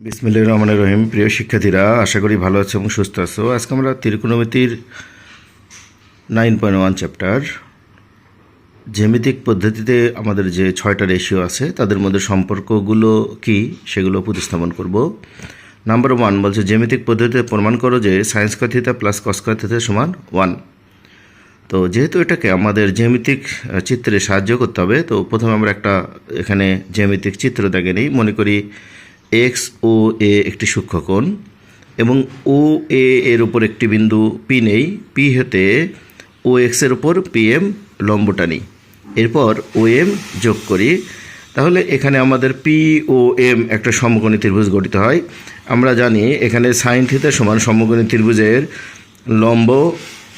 বিসমিল্লাহির রহমানির রহিম। প্রিয় শিক্ষার্থীরা, আশা করি ভালো আছো এবং সুস্থ আছো। আজকে আমরা ত্রিকোণমিতির নাইন পয়েন্ট ওয়ান চ্যাপ্টার জ্যামিতিক পদ্ধতিতে আমাদের যে ছয়টা রেশিও আছে, তাদের মধ্যে সম্পর্কগুলো কি, সেগুলো উপস্থাপন করব। নাম্বার ওয়ান বলছে, জ্যামিতিক পদ্ধতিতে প্রমাণ করো যে সায়েন্স কথিতা প্লাস থিতা সমান ওয়ান তো যেহেতু এটাকে আমাদের জ্যামিতিক চিত্রে সাহায্য করতে হবে, তো প্রথমে আমরা একটা এখানে জ্যামিতিক চিত্র দেখে নিই। মনে করি এক্স ও এ একটি সূক্ষ্মকোণ এবং ও এ এর উপর একটি বিন্দু পি নেই। পি হতে ও এক্সের উপর পি এম লম্বটা নিই এরপর ও এম যোগ করি। তাহলে এখানে আমাদের পি ও এম একটা সমকোণী ত্রিভুজ গঠিত হয়। আমরা জানি এখানে সাইন থিতা সমান সমকোণী ত্রিভুজের লম্ব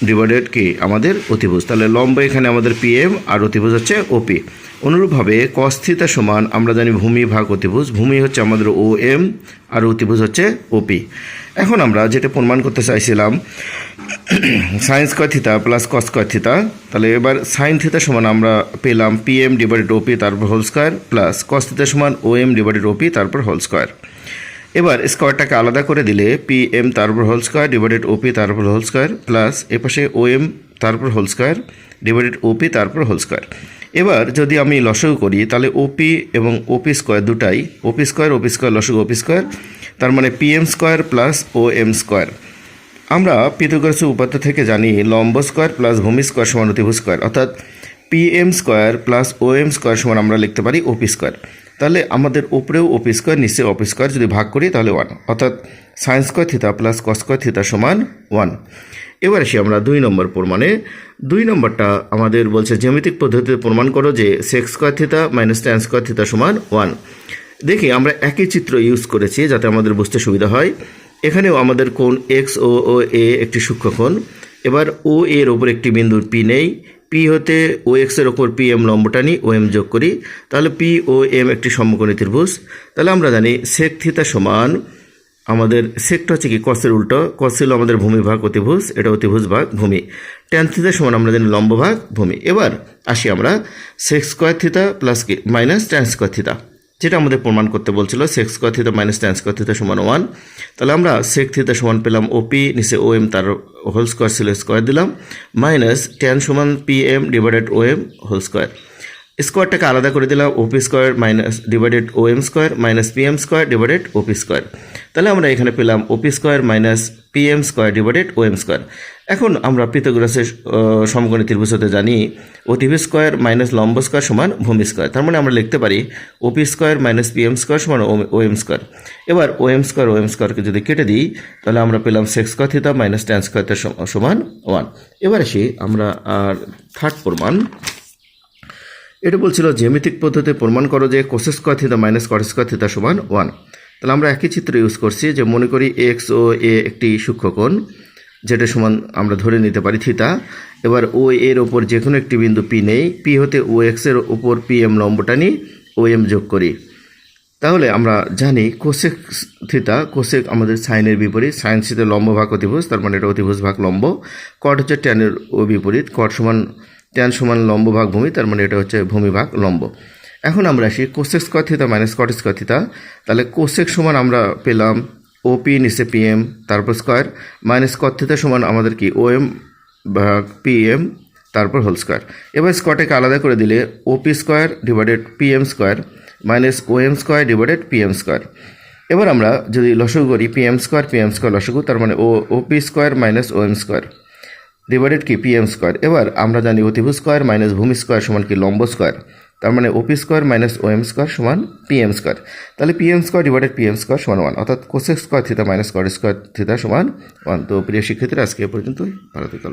ডিভাইডেড কি? আমাদের অতিভুজ। তাহলে লম্ব এখানে আমাদের পি এম আর অতিভুজ হচ্ছে ওপি অনুরূপভাবে কস্থিতা সমান আমরা জানি ভূমি ভাগ অতিভুজ। ভূমি হচ্ছে আমাদের ও এম আর অতিভুজ হচ্ছে ওপি এখন আমরা যেটা প্রমাণ করতে চাইছিলাম সায়েন্স কথিতা প্লাস কস কথিতা তাহলে এবার সাইন থিতা সমান আমরা পেলাম পি এম ডিভাইডেড ওপি তারপর whole square plus cos theta সমান ও এম ডিভাইডেড ওপি তারপর হোল স্কোয়ার এবার স্কোয়ারটাকে আলাদা করে দিলে পি এম তারপর whole square divided O P তারপর হোল স্কোয়ার প্লাস এপাশে ও এম তারপর whole square divided O P তারপর হোল স্কোয়ার এবার যদি আমি লসগু করি, তাহলে ওপি এবং ওপি স্কোয়ার দুটাই ওপি স্কোয়ার ওপি স্কোয়ার লসগু ওপি স্কোয়ার তার মানে P M square plus O M square আমরা পিথাগোরাসের উপাত্ত থেকে জানি লম্ব স্কোয়ার প্লাস ভূমি স্কোয়ার সমান অতিভূ স্কোয়ার অর্থাৎ PM square plus O M square সমান আমরা লিখতে পারি ওপি স্কোয়ার তাহলে আমাদের উপরেও ওপি স্কোয়ার নিচে ওপি স্কোয়ার যদি ভাগ করি তাহলে ওয়ান অর্থাৎ sine square theta plus cos square theta সমান ওয়ান এবার আসি আমরা দুই নম্বর প্রমাণে। দুই নম্বরটা আমাদের বলছে জ্যামিতিক পদ্ধতিতে প্রমাণ করো যে sec square theta minus tan square theta সমান ওয়ান দেখি, আমরা একই চিত্র ইউজ করেছি যাতে আমাদের বুঝতে সুবিধা হয়। এখানেও আমাদের কোন এক্স ও ও এ একটি সূক্ষ্মকোণ এবার ও এর ওপর একটি বিন্দুর পি নেই। পি হতে ও এক্সের ওপর পি এম লম্বটা নিই ও এম যোগ করি, তাহলে পি ও এম একটি সমকোণী ত্রিভুজ। তাহলে আমরা জানি সেক থিতা সমান আমাদের সেকটা হচ্ছে কি কসের উল্টো কস ছিল আমাদের ভূমি ভাগ অতিভুজ এটা অতিভুজ ভাগ, ভূমি। ট্যান থিতা সমান আমরা জানি লম্ব ভাগ ভূমি। এবার আসি আমরা সেক স্কোয়ার থিতা প্লাস কি মাইনাস ট্যান স্কোয়ার থিতা যেটা আমাদের প্রমাণ করতে বলছিল sec square theta minus tan square theta সমান ওয়ান তাহলে আমরা সেক থিতা সমান পেলাম ওপি নিচে ও এম তার হোল স্কোয়ার সিলে স্কোয়ার দিলাম মাইনাস ট্যান সমান P M divided O M whole square স্কোয়ারটাকে আলাদা করে দিলাম OP square minus divided O M square minus P M square divided OP square তাহলে আমরা এখানে পেলাম OP square minus P M square divided O M square এখন আমরা পিথাগোরাসের আহ, সমকোণী ত্রিভুজ হতে জানি অতিভি স্কোয়ার মাইনাস লম্ব স্কোয়ার সমান ভূমি স্কোয়ার তার মানে আমরা লিখতে পারি OP square minus P M square সমান ও এম স্কোয়ার এবার O M square O M স্কোয়ারকে যদি কেটে দিই তাহলে আমরা পেলাম sec square theta minus tan square সমান ওয়ান এবার আসি আমরা আর থার্ড প্রমাণ। এটা বলছিল জ্যামিতিক পদ্ধতিতে প্রমাণ করো যে cosec square theta minus cot square theta সমান ওয়ান তাহলে আমরা একই চিত্র ইউজ করছি যে মনে করি এক্স ও এ একটি সূক্ষ্মকোণ যেটা সমান আমরা ধরে নিতে পারি থিতা এবার ও এর ওপর যে কোনো একটি বিন্দু পি নেই পি হতে ও এক্সের ওপর পি এম লম্বটা নিই ও এম যোগ করি। তাহলে আমরা জানি কোশেক থিতা কোশেক আমাদের সাইনের বিপরীত সাইন সিতে লম্ব ভাগ অতিভুজ, তার মানে এটা অতিভুজ ভাগ লম্ব। কট হচ্ছে ট্যানের ও বিপরীত কট সমান ট্যান সমান লম্ব ভাগ ভূমি, তার মানে এটা হচ্ছে ভূমি ভাগ লম্ব। এখন আমরা আসি cosec square theta minus cot square theta তাহলে কোসেক সমান আমরা পেলাম ওপি নিচে পি এম তারপর স্কোয়ার মাইনাস কট থিতা সমান আমাদের কি? ও এম ভাগ পি এম তারপর হোল স্কোয়ার এবার স্কোয়ারটাকে আলাদা করে দিলে OP square divided P M square minus O M square divided P M square এবার আমরা যদি লসগু করি P M square P M square লসগু, তার মানে O OP square minus O M square divided কি? পি এম স্কোয়ার এবার আমরা জানি অতিভু স্কোয়ার মাইনাস ভূমি স্কোয়ার সমান কি? লম্ব স্কোয়ার তার মানে OP square minus O M square সমান পি এম স্কোয়ার তাহলে P M square divided P M square সমান ওয়ান অর্থাৎ cosec square theta minus square square theta সমান ওয়ান তো প্রিয় শিক্ষার্থীরা, আজকে পর্যন্ত পর্যন্তই। ভালো থেকে।